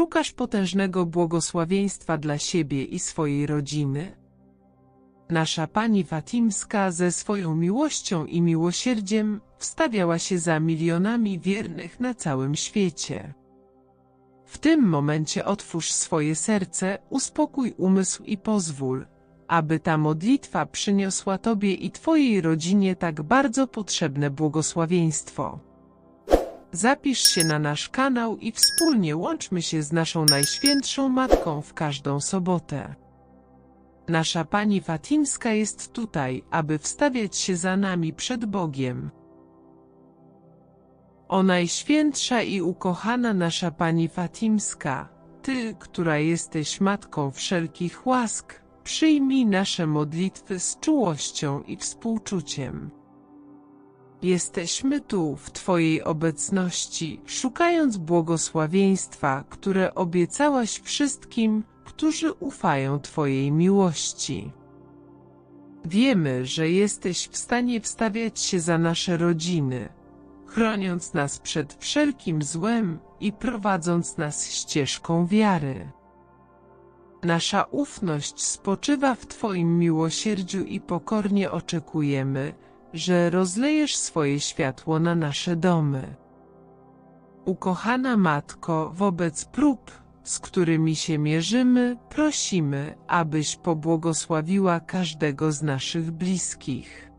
Szukasz potężnego błogosławieństwa dla siebie i swojej rodziny? Nasza Pani Fatimska ze swoją miłością i miłosierdziem wstawiała się za milionami wiernych na całym świecie. W tym momencie otwórz swoje serce, uspokój umysł i pozwól, aby ta modlitwa przyniosła Tobie i Twojej rodzinie tak bardzo potrzebne błogosławieństwo. Zapisz się na nasz kanał i wspólnie łączmy się z naszą Najświętszą Matką w każdą sobotę. Nasza Pani Fatimska jest tutaj, aby wstawiać się za nami przed Bogiem. O Najświętsza i ukochana nasza Pani Fatimska, Ty, która jesteś Matką wszelkich łask, przyjmij nasze modlitwy z czułością i współczuciem. Jesteśmy tu w Twojej obecności, szukając błogosławieństwa, które obiecałaś wszystkim, którzy ufają Twojej miłości. Wiemy, że jesteś w stanie wstawiać się za nasze rodziny, chroniąc nas przed wszelkim złem i prowadząc nas ścieżką wiary. Nasza ufność spoczywa w Twoim miłosierdziu i pokornie oczekujemy, że rozlejesz swoje światło na nasze domy. Ukochana Matko, wobec prób, z którymi się mierzymy, prosimy, abyś pobłogosławiła każdego z naszych bliskich.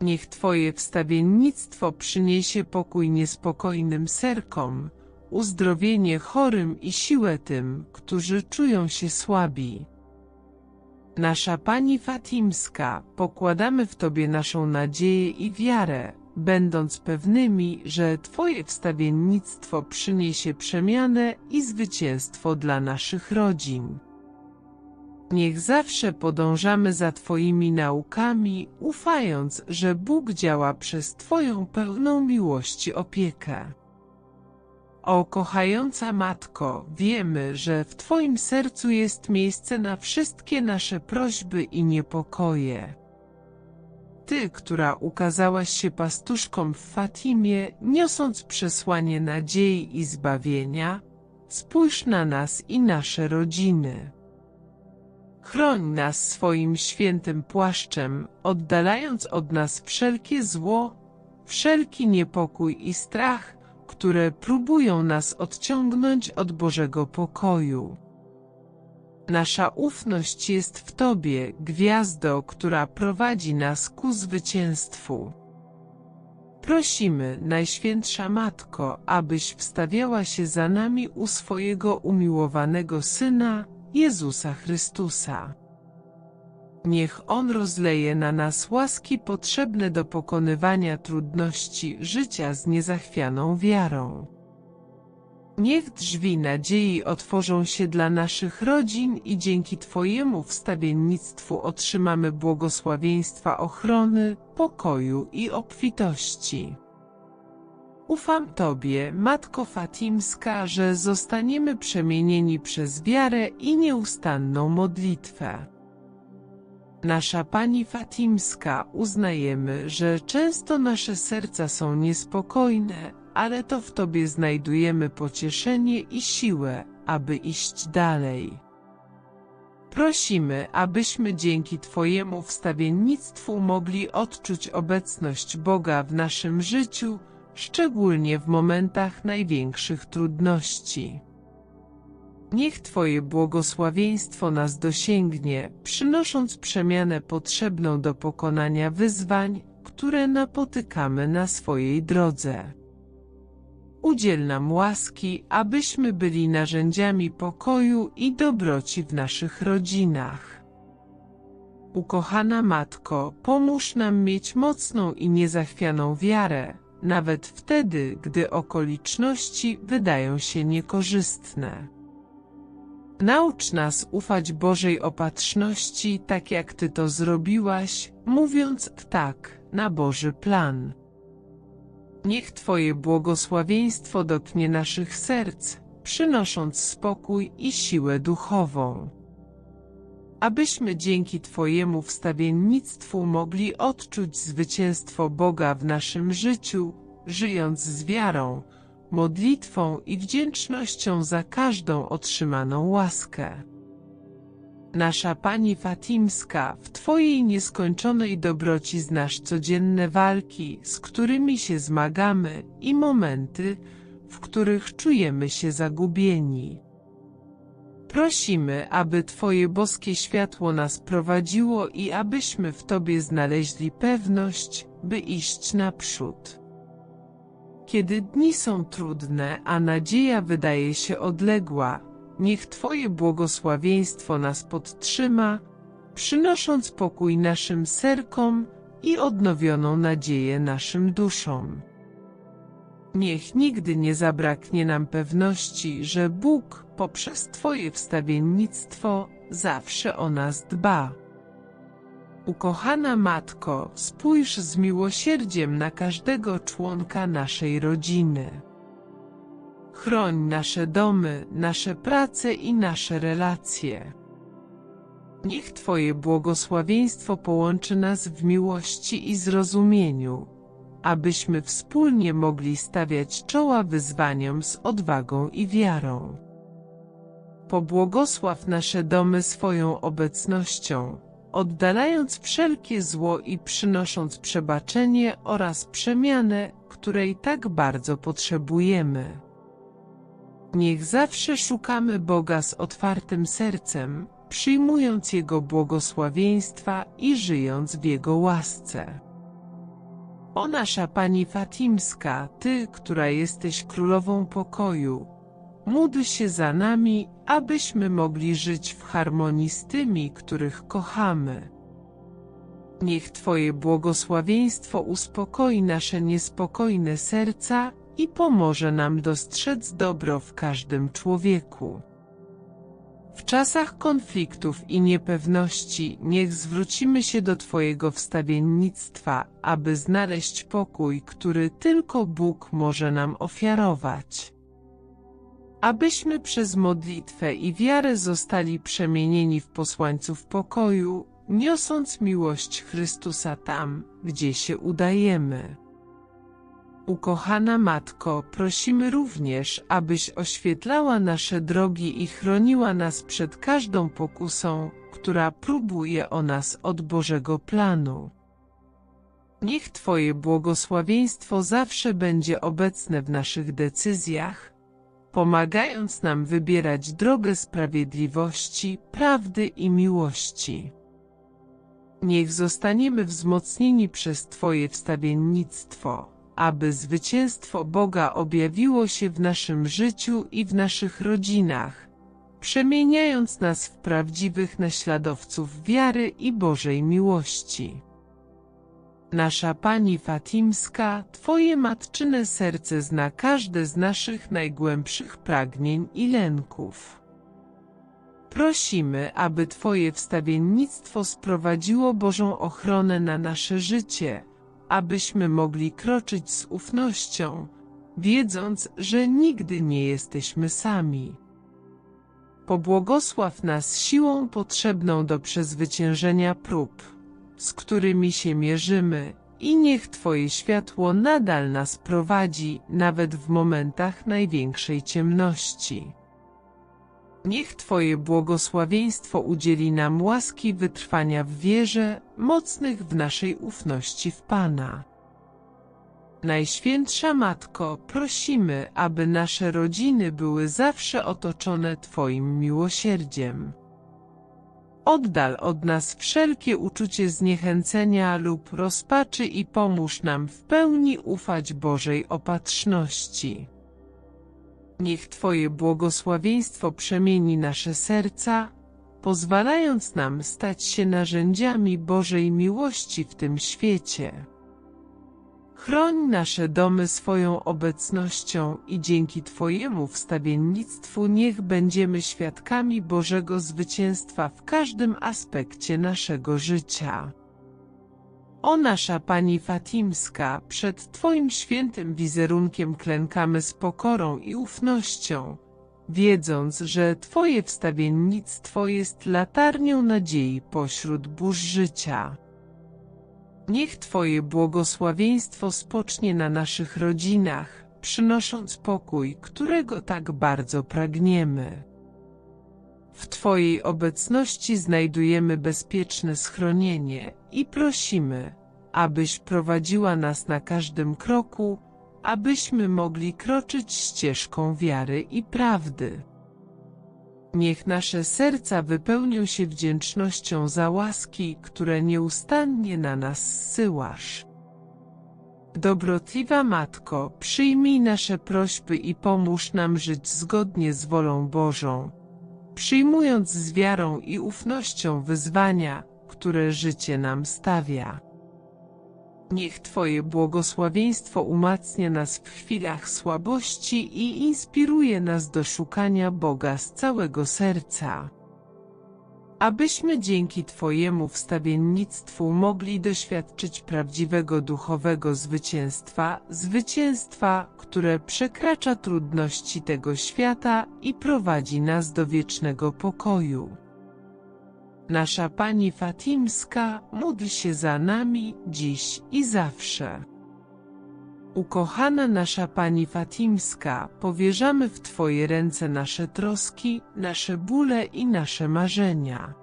Niech Twoje wstawiennictwo przyniesie pokój niespokojnym serkom, uzdrowienie chorym i siłę tym, którzy czują się słabi. Nasza Pani Fatimska, pokładamy w Tobie naszą nadzieję i wiarę, będąc pewnymi, że Twoje wstawiennictwo przyniesie przemianę i zwycięstwo dla naszych rodzin. Niech zawsze podążamy za Twoimi naukami, ufając, że Bóg działa przez Twoją pełną miłości opiekę. O kochająca Matko, wiemy, że w Twoim sercu jest miejsce na wszystkie nasze prośby i niepokoje. Ty, która ukazałaś się pastuszkom w Fatimie, niosąc przesłanie nadziei i zbawienia, spójrz na nas i nasze rodziny. Chroń nas swoim świętym płaszczem, oddalając od nas wszelkie zło, wszelki niepokój i strach, które próbują nas odciągnąć od Bożego pokoju. Nasza ufność jest w Tobie, gwiazdo, która prowadzi nas ku zwycięstwu. Prosimy, Najświętsza Matko, abyś wstawiała się za nami u swojego umiłowanego Syna, Jezusa Chrystusa. Niech On rozleje na nas łaski potrzebne do pokonywania trudności życia z niezachwianą wiarą. Niech drzwi nadziei otworzą się dla naszych rodzin i dzięki Twojemu wstawiennictwu otrzymamy błogosławieństwa ochrony, pokoju i obfitości. Ufam Tobie, Matko Fatimska, że zostaniemy przemienieni przez wiarę i nieustanną modlitwę. Nasza Pani Fatimska uznajemy, że często nasze serca są niespokojne, ale to w Tobie znajdujemy pocieszenie i siłę, aby iść dalej. Prosimy, abyśmy dzięki Twojemu wstawiennictwu mogli odczuć obecność Boga w naszym życiu, szczególnie w momentach największych trudności. Niech Twoje błogosławieństwo nas dosięgnie, przynosząc przemianę potrzebną do pokonania wyzwań, które napotykamy na swojej drodze. Udziel nam łaski, abyśmy byli narzędziami pokoju i dobroci w naszych rodzinach. Ukochana Matko, pomóż nam mieć mocną i niezachwianą wiarę, nawet wtedy, gdy okoliczności wydają się niekorzystne. Naucz nas ufać Bożej opatrzności, tak jak Ty to zrobiłaś, mówiąc tak na Boży plan. Niech Twoje błogosławieństwo dotknie naszych serc, przynosząc spokój i siłę duchową. Abyśmy dzięki Twojemu wstawiennictwu mogli odczuć zwycięstwo Boga w naszym życiu, żyjąc z wiarą, modlitwą i wdzięcznością za każdą otrzymaną łaskę. Nasza Pani Fatimska, w Twojej nieskończonej dobroci znasz codzienne walki, z którymi się zmagamy i momenty, w których czujemy się zagubieni. Prosimy, aby Twoje boskie światło nas prowadziło i abyśmy w Tobie znaleźli pewność, by iść naprzód. Kiedy dni są trudne, a nadzieja wydaje się odległa, niech Twoje błogosławieństwo nas podtrzyma, przynosząc pokój naszym serkom i odnowioną nadzieję naszym duszom. Niech nigdy nie zabraknie nam pewności, że Bóg poprzez Twoje wstawiennictwo zawsze o nas dba. Ukochana Matko, spójrz z miłosierdziem na każdego członka naszej rodziny. Chroń nasze domy, nasze prace i nasze relacje. Niech Twoje błogosławieństwo połączy nas w miłości i zrozumieniu, abyśmy wspólnie mogli stawiać czoła wyzwaniom z odwagą i wiarą. Pobłogosław nasze domy swoją obecnością, oddalając wszelkie zło i przynosząc przebaczenie oraz przemianę, której tak bardzo potrzebujemy. Niech zawsze szukamy Boga z otwartym sercem, przyjmując Jego błogosławieństwa i żyjąc w Jego łasce. O nasza Pani Fatimska, Ty, która jesteś Królową Pokoju, módl się za nami, abyśmy mogli żyć w harmonii z tymi, których kochamy. Niech Twoje błogosławieństwo uspokoi nasze niespokojne serca i pomoże nam dostrzec dobro w każdym człowieku. W czasach konfliktów i niepewności niech zwrócimy się do Twojego wstawiennictwa, aby znaleźć pokój, który tylko Bóg może nam ofiarować. Abyśmy przez modlitwę i wiarę zostali przemienieni w posłańców pokoju, niosąc miłość Chrystusa tam, gdzie się udajemy. Ukochana Matko, prosimy również, abyś oświetlała nasze drogi i chroniła nas przed każdą pokusą, która próbuje o nas od Bożego planu. Niech Twoje błogosławieństwo zawsze będzie obecne w naszych decyzjach, pomagając nam wybierać drogę sprawiedliwości, prawdy i miłości. Niech zostaniemy wzmocnieni przez Twoje wstawiennictwo aby zwycięstwo Boga objawiło się w naszym życiu i w naszych rodzinach, przemieniając nas w prawdziwych naśladowców wiary i Bożej miłości. Nasza Pani Fatimska, Twoje matczyne serce zna każde z naszych najgłębszych pragnień i lęków. Prosimy, aby Twoje wstawiennictwo sprowadziło Bożą ochronę na nasze życie, abyśmy mogli kroczyć z ufnością, wiedząc, że nigdy nie jesteśmy sami. Pobłogosław nas siłą potrzebną do przezwyciężenia prób, z którymi się mierzymy, i niech Twoje światło nadal nas prowadzi, nawet w momentach największej ciemności. Niech Twoje błogosławieństwo udzieli nam łaski wytrwania w wierze, mocnych w naszej ufności w Pana. Najświętsza Matko, prosimy, aby nasze rodziny były zawsze otoczone Twoim miłosierdziem. Oddal od nas wszelkie uczucie zniechęcenia lub rozpaczy i pomóż nam w pełni ufać Bożej opatrzności. Niech Twoje błogosławieństwo przemieni nasze serca, pozwalając nam stać się narzędziami Bożej miłości w tym świecie. Chroń nasze domy swoją obecnością i dzięki Twojemu wstawiennictwu niech będziemy świadkami Bożego zwycięstwa w każdym aspekcie naszego życia. O nasza Pani Fatimska, przed Twoim świętym wizerunkiem klękamy z pokorą i ufnością, wiedząc, że Twoje wstawiennictwo jest latarnią nadziei pośród burz życia. Niech Twoje błogosławieństwo spocznie na naszych rodzinach, przynosząc pokój, którego tak bardzo pragniemy. W Twojej obecności znajdujemy bezpieczne schronienie i prosimy, abyś prowadziła nas na każdym kroku, abyśmy mogli kroczyć ścieżką wiary i prawdy. Niech nasze serca wypełnią się wdzięcznością za łaski, które nieustannie na nas zsyłasz. Dobrotliwa Matko, przyjmij nasze prośby i pomóż nam żyć zgodnie z wolą Bożą, przyjmując z wiarą i ufnością wyzwania, które życie nam stawia. Niech Twoje błogosławieństwo umacnia nas w chwilach słabości i inspiruje nas do szukania Boga z całego serca. Abyśmy dzięki Twojemu wstawiennictwu mogli doświadczyć prawdziwego duchowego zwycięstwa, zwycięstwa, które przekracza trudności tego świata i prowadzi nas do wiecznego pokoju. Nasza Pani Fatimska, módl się za nami dziś i zawsze. Ukochana nasza Pani Fatimska, powierzamy w Twoje ręce nasze troski, nasze bóle i nasze marzenia.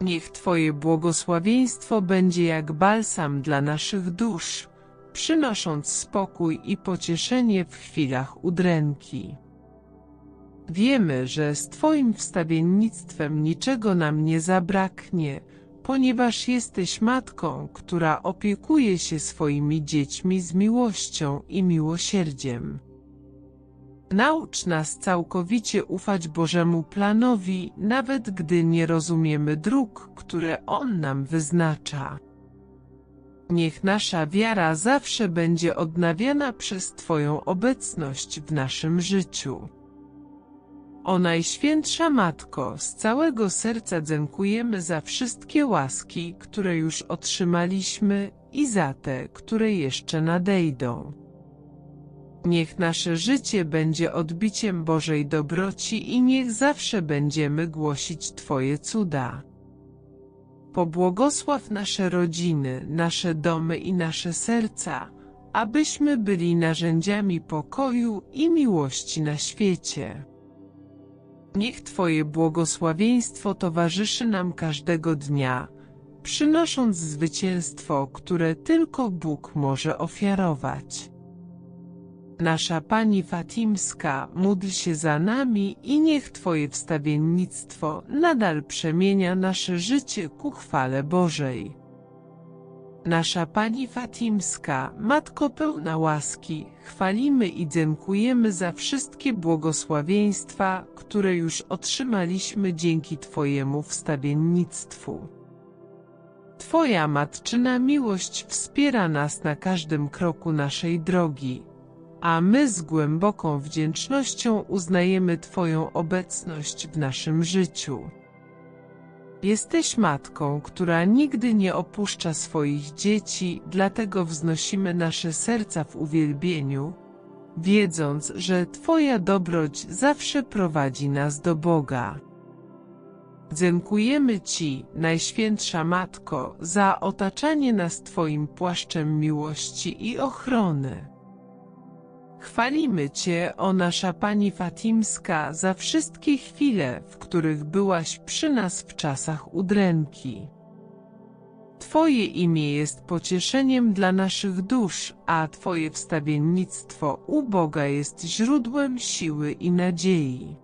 Niech Twoje błogosławieństwo będzie jak balsam dla naszych dusz, przynosząc spokój i pocieszenie w chwilach udręki. Wiemy, że z Twoim wstawiennictwem niczego nam nie zabraknie, ponieważ jesteś matką, która opiekuje się swoimi dziećmi z miłością i miłosierdziem. Naucz nas całkowicie ufać Bożemu planowi, nawet gdy nie rozumiemy dróg, które On nam wyznacza. Niech nasza wiara zawsze będzie odnawiana przez Twoją obecność w naszym życiu. O Najświętsza Matko, z całego serca dziękujemy za wszystkie łaski, które już otrzymaliśmy i za te, które jeszcze nadejdą. Niech nasze życie będzie odbiciem Bożej dobroci i niech zawsze będziemy głosić Twoje cuda. Pobłogosław nasze rodziny, nasze domy i nasze serca, abyśmy byli narzędziami pokoju i miłości na świecie. Niech Twoje błogosławieństwo towarzyszy nam każdego dnia, przynosząc zwycięstwo, które tylko Bóg może ofiarować. Nasza Pani Fatimska, módl się za nami i niech Twoje wstawiennictwo nadal przemienia nasze życie ku chwale Bożej. Nasza Pani Fatimska, Matko pełna łaski, chwalimy i dziękujemy za wszystkie błogosławieństwa, które już otrzymaliśmy dzięki Twojemu wstawiennictwu. Twoja matczyna miłość wspiera nas na każdym kroku naszej drogi, a my z głęboką wdzięcznością uznajemy Twoją obecność w naszym życiu. Jesteś matką, która nigdy nie opuszcza swoich dzieci, dlatego wznosimy nasze serca w uwielbieniu, wiedząc, że Twoja dobroć zawsze prowadzi nas do Boga. Dziękujemy Ci, Najświętsza Matko, za otaczanie nas Twoim płaszczem miłości i ochrony. Chwalimy Cię, o nasza Pani Fatimska, za wszystkie chwile, w których byłaś przy nas w czasach udręki. Twoje imię jest pocieszeniem dla naszych dusz, a Twoje wstawiennictwo u Boga jest źródłem siły i nadziei.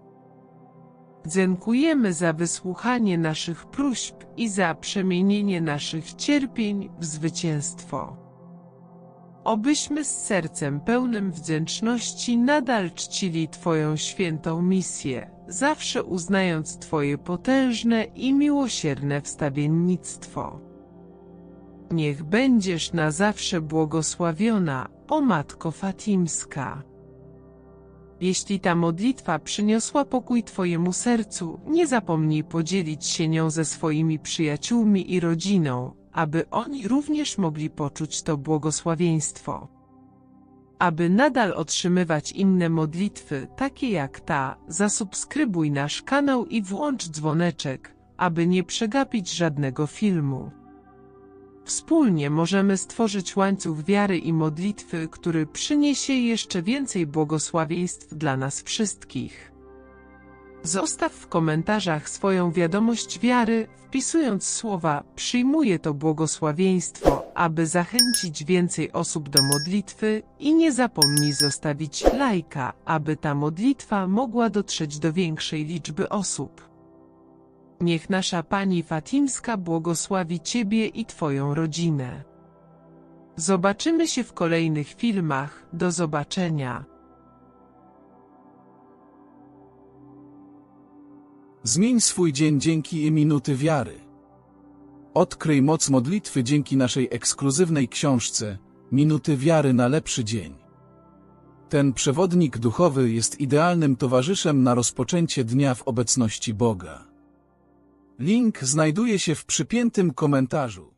Dziękujemy za wysłuchanie naszych próśb i za przemienienie naszych cierpień w zwycięstwo. Obyśmy z sercem pełnym wdzięczności nadal czcili Twoją świętą misję, zawsze uznając Twoje potężne i miłosierne wstawiennictwo. Niech będziesz na zawsze błogosławiona, o Matko Fatimska. Jeśli ta modlitwa przyniosła pokój Twojemu sercu, nie zapomnij podzielić się nią ze swoimi przyjaciółmi i rodziną, aby oni również mogli poczuć to błogosławieństwo. Aby nadal otrzymywać inne modlitwy, takie jak ta, zasubskrybuj nasz kanał i włącz dzwoneczek, aby nie przegapić żadnego filmu. Wspólnie możemy stworzyć łańcuch wiary i modlitwy, który przyniesie jeszcze więcej błogosławieństw dla nas wszystkich. Zostaw w komentarzach swoją wiadomość wiary, wpisując słowa przyjmuję to błogosławieństwo, aby zachęcić więcej osób do modlitwy i nie zapomnij zostawić lajka, aby ta modlitwa mogła dotrzeć do większej liczby osób. Niech nasza Pani Fatimska błogosławi Ciebie i Twoją rodzinę. Zobaczymy się w kolejnych filmach. Do zobaczenia. Zmień swój dzień dzięki minuty wiary. Odkryj moc modlitwy dzięki naszej ekskluzywnej książce Minuty wiary na lepszy dzień. Ten przewodnik duchowy jest idealnym towarzyszem na rozpoczęcie dnia w obecności Boga. Link znajduje się w przypiętym komentarzu.